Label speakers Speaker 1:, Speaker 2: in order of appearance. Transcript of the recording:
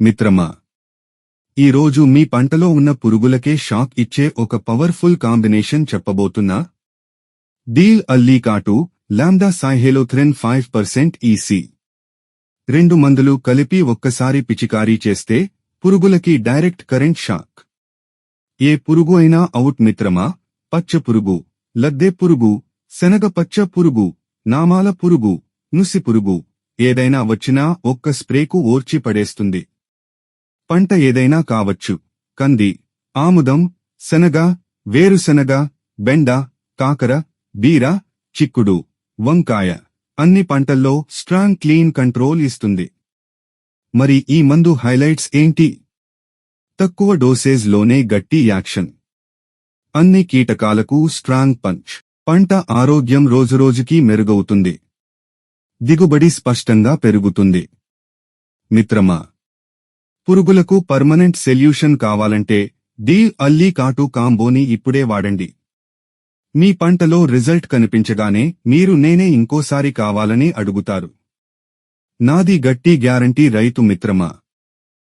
Speaker 1: మిత్రమా ఈరోజు మీ పంటలో ఉన్న పురుగులకే షాక్ ఇచ్చే ఒక పవర్ఫుల్ కాంబినేషన్ చెప్పబోతున్నా? డీల్ అల్లీ కాటు lambda cyhalothrin five percent EC. రెండు మందులు కలిపి ఒక్కసారి పిచికారీ చేస్తే పురుగులకి డైరెక్ట్ కరెంట్ షాక్. ఏ పురుగు అయినా అవుట్ మిత్రమా పచ్చ పురుగు లద్దె పురుగు శనగ పచ్చ పురుగు నామాల పురుగు నుసి పురుగు ఏదైనా వచ్చినా ఒక్క స్ప్రేకు ఓర్చి పడేస్తుంది. పంట ఏదైనా కావచ్చు. కంది ఆముదం శనగ వేరుశనగ బెండ కాకర బీర చిక్కుడు వంకాయ అన్ని పంటల్లో స్ట్రాంగ్ క్లీన్ కంట్రోల్ ఇస్తుంది. మరి ఈ మందు హైలైట్స్ ఏంటి? తక్కువ డోసేజ్లోనే గట్టి యాక్షన్. అన్ని కీటకాలకు స్ట్రాంగ్ పంచ్. పంట ఆరోగ్యం రోజురోజుకీ మెరుగవుతుంది. దిగుబడి స్పష్టంగా పెరుగుతుంది. మిత్రమా పురుగులకు పర్మనెంట్ సెల్యూషన్ కావాలంటే డీ అల్లీ కాటు కాంబోని ఇప్పుడే వాడండి. మీ పంటలో రిజల్ట్ కనిపించగానే మీరు నేనే ఇంకోసారి కావాలని అడుగుతారు. నాది గట్టి గ్యారంటీ రైతు మిత్రమా?